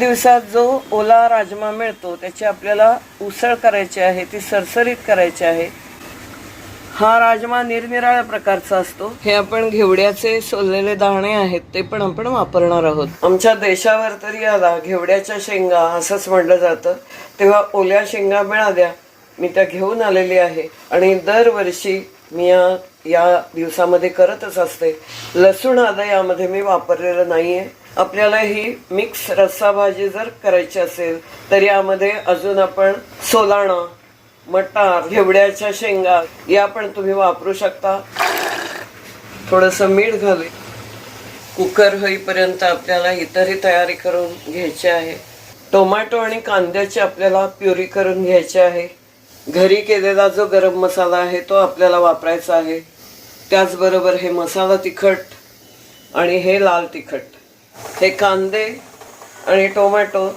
दिवसात जो ओला राजमा मिळतो त्याची आपल्याला उसळ करायची आहे ती सरसरीत करायची आहे. हा राजमा निरनिराळ्या प्रकारचा असतो. हे आपण घेवड्याचे सोललेले दाणे आहेत ते पण आपण वापरणार आहोत. आमच्या देशावर तरी आला घेवड्याच्या शेंगा असंच म्हटलं जातं. तेव्हा ओल्या शेंगा मिळाल्या मी त्या घेऊन आलेली आहे. आणि दरवर्षी मी या या दिवसामध्ये करतच असते. लसूण आदा यामध्ये मी वापरलेलं नाहीये. आपल्याला ही मिक्स रस्सा भाजी जर करायची असेल तर यामध्ये अजून आपण सोलाणा मटार घेवड्याच्या शेंगा या पण तुम्ही वापरू शकता. थोडस मीठ घाल कुकर होईपर्यंत आपल्याला इतरही तयारी करून घ्यायची आहे. टोमॅटो आणि कांद्याची आपल्याला प्युरी करून घ्यायची आहे. घरी केलेला जो गरम मसाला आहे तो आपल्याला वापरायचा आहे. त्याचबरोबर हे मसाला तिखट आणि हे लाल तिखट. हे कांदे आणि टोमॅटो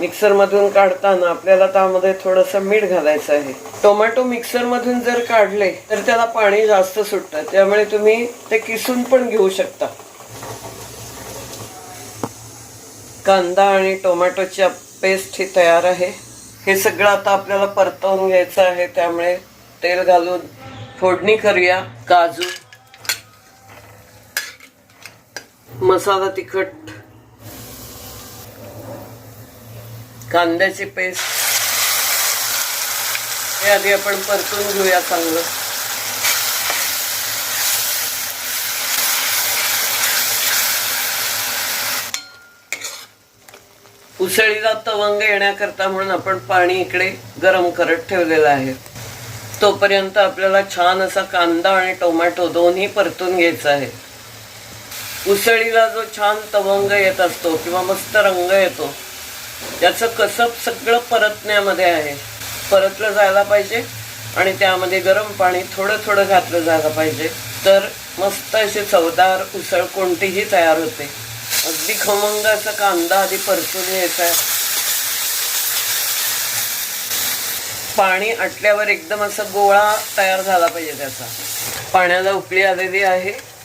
मिक्सरमधून काढताना आपल्याला त्यामध्ये थोडंसं मीठ घालायचं आहे. टोमॅटो मिक्सरमधून जर काढले तर त्याला पाणी जास्त सुटतं. त्यामुळे तुम्ही ते किसून पण घेऊ शकता. कांदा आणि टोमॅटोची पेस्ट ही तयार आहे. हे सगळं आता आपल्याला परतवून घ्यायचं आहे. त्यामुळे तेल घालून फोडणी करूया. काजू मसाला तिखट कांद्याची पेस्ट हे आधी आपण परतून घेऊया चांगलं. उसळीला तवंग येण्याकरता म्हणून आपण पाणी इकडे गरम करत ठेवलेलं आहे. तोपर्यंत आपल्याला छान असा कांदा आणि टोमॅटो दोन्ही परतून घ्यायचा आहे. उसळीला जो छान तवंग येत असतो किंवा मस्त रंग येतो त्याचं कसब सगळं परतण्यामध्ये आहे. परतलं जायला पाहिजे आणि त्यामध्ये गरम पाणी थोडं थोडं घातलं जायला पाहिजे. तर मस्त अशी चवदार उसळ कोणतीही तयार होते. अगदी खमंग असा कांदा आधी परतून यायचा आहे. पाणी आटल्यावर एकदम असं गोळा तयार झाला पाहिजे त्याचा. पाण्याला उकळी आलेली आहे.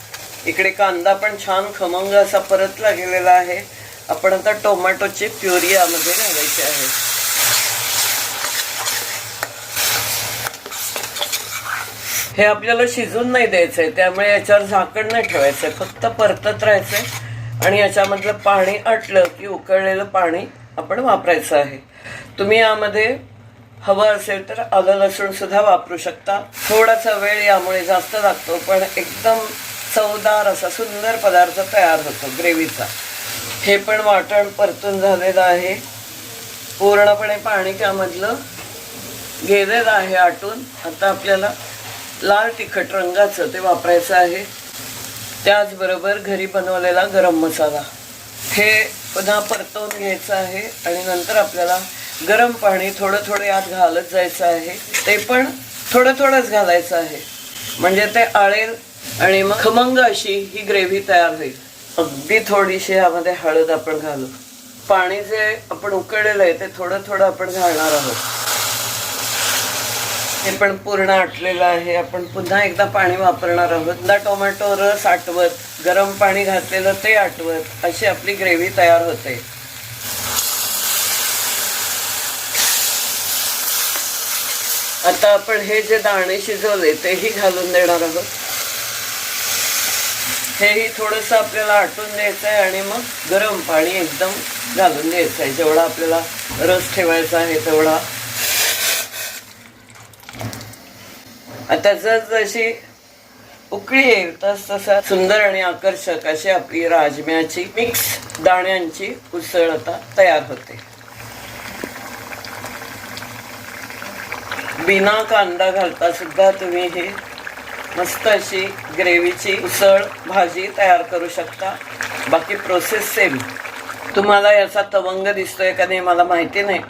इकडे कांदा पण छान खमंग असा परतला गेलेला आहे. आपण आता टोमॅटोची प्युरी यामध्ये घालायची आहे. हे आपल्याला शिजून नाही द्यायचंय त्यामुळे याच्यावर झाकण नाही ठेवायचंय फक्त परतत राहायचंय. आणि याच्यामधलं पाणी आटलं की उकळलेलं पाणी आपण वापरायचं आहे. तुम्ही यामध्ये हवं असेल तर आलं लसूण सुद्धा वापरू शकता. थोडासा वेळ यामुळे जास्त लागतो पण एकदम चवदार असा सुंदर पदार्थ तयार होतो ग्रेव्हीचा. हे पण वाटण परतून झालेलं आहे. पूर्णपणे पाणी त्यामधलं गेलेलं आहे आटून. आता आपल्याला लाल तिखट रंगाचं ते वापरायचं आहे. त्याचबरोबर घरी बनवलेला गरम मसाला. हे पुन्हा परतवून घ्यायचं आहे आणि नंतर आपल्याला गरम पाणी थोडं थोडं यात घालत जायचं आहे. ते पण थोडं थोडंच घालायचं आहे. म्हणजे ते आळेल आणि मग खमंग अशी ही ग्रेव्ही तयार होईल. अगदी थोडीशी यामध्ये हळद आपण घालू. पाणी जे आपण उकळलेलं आहे ते थोडं थोडं आपण घालणार आहोत. हे पण पूर्ण आटलेलं आहे. आपण पुन्हा एकदा पाणी वापरणार आहोत. पुन्हा टोमॅटो रस आटवत गरम पाणी घातलेलं ते आटवत अशी आपली ग्रेव्ही तयार होते. आता आपण हे जे दाणे शिजवले तेही घालून देणार आहोत. हेही थोडंसं आपल्याला आटून द्यायचं आहे आणि मग गरम पाणी एकदम घालून द्यायचं आहे जेवढा आपल्याला रस ठेवायचा आहे तेवढा. आता जशी उकळी येईल तस तसा सुंदर आणि आकर्षक अशी आपली राजम्याची मिक्स दाण्यांची उसळ आता तयार होते. बिना कांदा घालता सुद्धा तुम्ही हे मस्त अशी ग्रेव्हीची उसळ भाजी तयार करू शकता. बाकी प्रोसेस सेम तुम्हाला याचा तवंग दिसतोय का नाही मला माहिती नाही.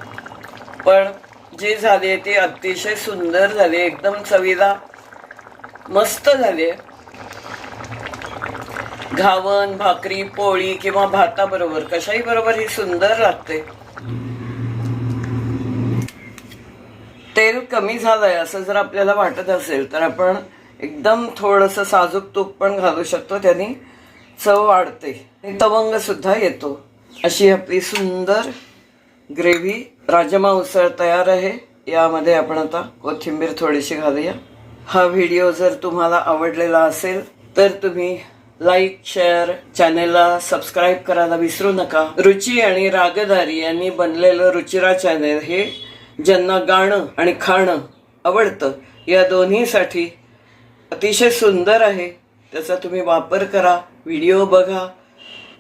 पण जी झाली आहे ती अतिशय सुंदर झाली आहे. एकदम चवीला मस्त झाली आहे. घावन भाकरी पोळी किंवा भाताबरोबर कशाही बरोबर ही सुंदर लागते. तेल कमी झालंय असं जर आपल्याला वाटत असेल तर आपण एकदम थोडंसं साजूक तूप पण घालू शकतो त्याने चव वाढते. आणि येतो. अशी आपली सुंदर ग्रेव्ही राजमा उसळ तयार आहे. यामध्ये आपण आता कोथिंबीर थोडीशी घालूया. हा व्हिडिओ जर तुम्हाला आवडलेला असेल तर तुम्ही लाईक शेअर चॅनेलला सबस्क्राईब करायला विसरू नका. रुची आणि रागदारी यांनी बनलेलं रुचिरा चॅनेल हे ज्यांना गाणं आणि खाणं आवडतं या दोन्हीसाठी अतिशय सुंदर आहे. त्याचा तुम्ही वापर करा व्हिडिओ बघा.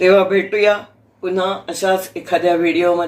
तेव्हा भेटूया पुन्हा अशाच एखाद्या व्हिडिओमध्ये.